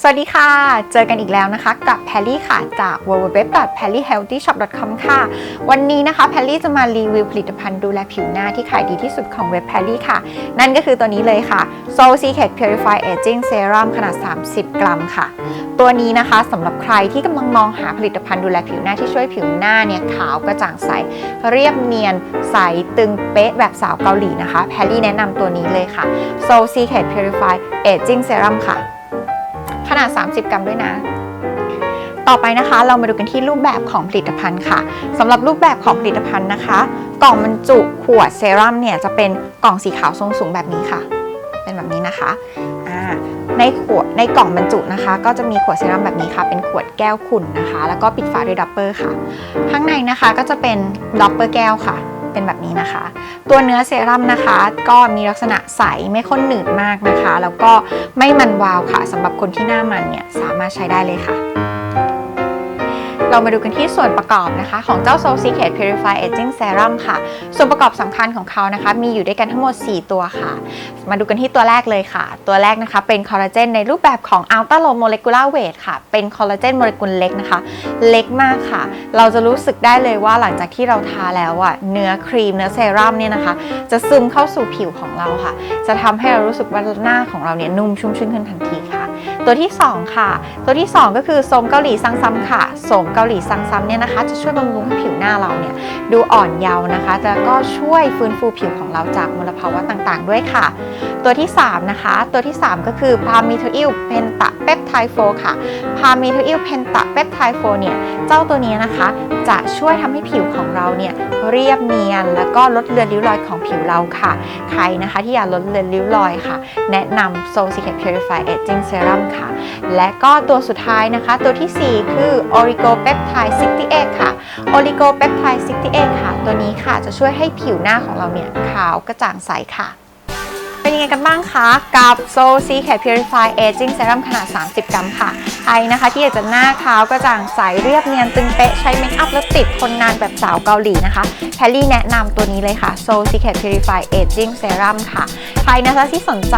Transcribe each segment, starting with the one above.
สวัสดีค่ะ เจอกันอีกแล้วนะคะ กับแพรลี่ค่ะ จาก www.pallyhealthyshop.com ค่ะ วันนี้นะคะแพรลี่จะมารีวิวผลิตภัณฑ์ดูแลผิวหน้าที่ขายดีที่สุดของเว็บแพรลี่ค่ะ นั่นก็คือตัวนี้เลยค่ะ Soul Secret Purify Aging Serum ขนาด 30 กรัมค่ะ ตัวนี้นะคะสำหรับใครที่กำลังมองหาผลิตภัณฑ์ดูแลผิวหน้าที่ช่วยผิวหน้าเนี่ยขาวกระจ่างใส เรียบเนียนใสตึงเป๊ะแบบสาวเกาหลีนะคะแพรลี่แนะนำตัวนี้เลยค่ะ Soul Secret Purify Aging Serum ค่ะ ขนาด 30 กรัมด้วยนะ ต่อไปนะคะ เรามาดูกันที่รูปแบบของผลิตภัณฑ์ค่ะสำหรับรูปแบบของผลิตภัณฑ์นะคะ กล่องบรรจุขวดเซรั่มเนี่ยจะเป็นกล่องสีขาวทรงสูงแบบนี้ค่ะ เป็นแบบนี้นะคะในขวดในกล่องบรรจุนะคะ ก็จะมีขวดเซรั่มแบบนี้ค่ะ เป็นขวดแก้วขุ่นนะคะ แล้วก็ปิดฝาด้วยดับเบิลค่ะ ข้างในนะคะก็จะเป็นดับเบิลแก้วค่ะ เป็นแบบนี้นะคะ ตัวเนื้อเซรั่มนะคะ ก็มีลักษณะใสไม่ข้นหนืดมากนะคะ แล้วก็ไม่มันวาวค่ะสำหรับคนที่หน้ามันเนี่ยสามารถใช้ได้เลยค่ะ เรามาดูกันที่ส่วนประกอบนะคะ ของเจ้า Soul Secret Purify Aging Serum ค่ะ ส่วนประกอบสำคัญของเขานะคะ มีอยู่ด้วยกันทั้งหมด 4 ตัวค่ะ มาดูกันที่ตัวแรกเลยค่ะ ตัวแรกนะคะ เป็นคอลลาเจนในรูปแบบของ Ultra Low Molecular Weight ค่ะ เป็นคอลลาเจนโมเลกุลเล็กนะคะ เล็กมากค่ะ เราจะรู้สึกได้เลยว่าหลังจากที่เราทาแล้วอะเนื้อครีมเนื้อเซรั่มเนี่ยนะคะ จะซึมเข้าสู่ผิวของเราค่ะ จะทำให้เรารู้สึกว่าหน้าของเราเนี่ยนุ่มชุ่มชื่นขึ้นทันทีค่ะ ตัวที่ 2 ค่ะ ตัวที่ 2 ก็คือโสมเกาหลีซังซัมค่ะโสมเกาหลีซังซัมเนี่ยนะคะ จะช่วยบำรุงให้ผิวหน้าเราเนี่ยดูอ่อนเยาว์นะคะแล้วก็ช่วยฟื้นฟูผิวของเราจากมลภาวะต่างๆ ด้วยค่ะ ตัวที่ 3 นะคะ ตัวที่ 3 ก็คือพามิโทอิลเพนตะเปปไทโฟค่ะพามิโทอิลเพนตะเปปไทโฟเนี่ยเจ้าตัวนี้นะคะ จะช่วยทำให้ผิวของเราเนี่ยเรียบเนียน แล้วก็ลดเลือนริ้วรอยของผิวเราค่ะ ใครนะคะที่อยากลดเลือนริ้วรอยค่ะ แนะนำ Soul Secret Purify Aging Serum ค่ะ และก็ตัวสุดท้ายนะคะ ตัวทีสี่4 คือ Origo Peptide 68 ค่ะ Origo Peptide 68 ค่ะ ตัวนี้ค่ะจะช่วยให้ผิวหน้าของเราเนี่ยขาวกระจ่างใสค่ะเป็นยังไงกันบ้างคะ กับ Soul C Care Purify Aging Serum ขนาด 30 กรัมค่ะ ใครนะคะ ที่อยากจะหน้าขาวกระจ่างใสเรียบเนียนตึงเป๊ะใช้เมคอัพแล้วติดทนนานแบบสาวเกาหลีนะคะแพรรี่แนะนำตัวนี้เลยค่ะ Soul Secret Purify Aging Serum ค่ะ ใครนะคะที่สนใจ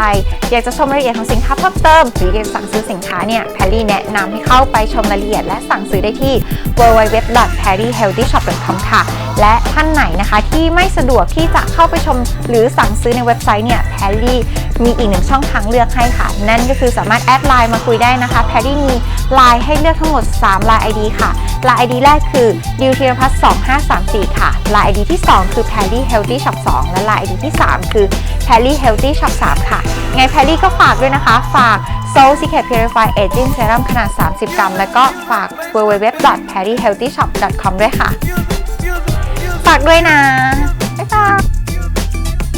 อยากจะชมรายละเอียดของสินค้าเพิ่มเติมหรืออยากสั่งซื้อสินค้าเนี่ยแพรรี่แนะนำให้เข้าไปชมรายละเอียด และสั่งซื้อได้ที่ www.perryhealthyshop.com ค่ะ และท่านไหนนะคะที่ไม่สะดวกที่จะเข้าไปชมหรือสั่งซื้อในเว็บไซต์เนี่ยแพรรี่ มีอีกหนึ่งช่องทางเลือกให้ค่ะ นั่นก็คือสามารถแอดไลน์มาคุยได้นะคะแพรรี่มีไลน์ให้เลือกทั้งหมด3ไลน์ ID ค่ะไลน์ ID แรกคือดิวธีรพัฒน์2534 ค่ะไลน์ ID ที่ 2 คือ Perry Healthy Shop 2 และไลน์ ID ที่ 3 คือ Perry Healthy Shop 3 ค่ะ ไงแพรรี่ก็ฝากด้วยนะคะ ฝาก Soul Secret Purify Aging Serum ขนาด 30 กรัม แล้วก็ฝาก www.perryhealthyshop.com ด้วยค่ะ ฝากด้วยนะ บ๊ายบาย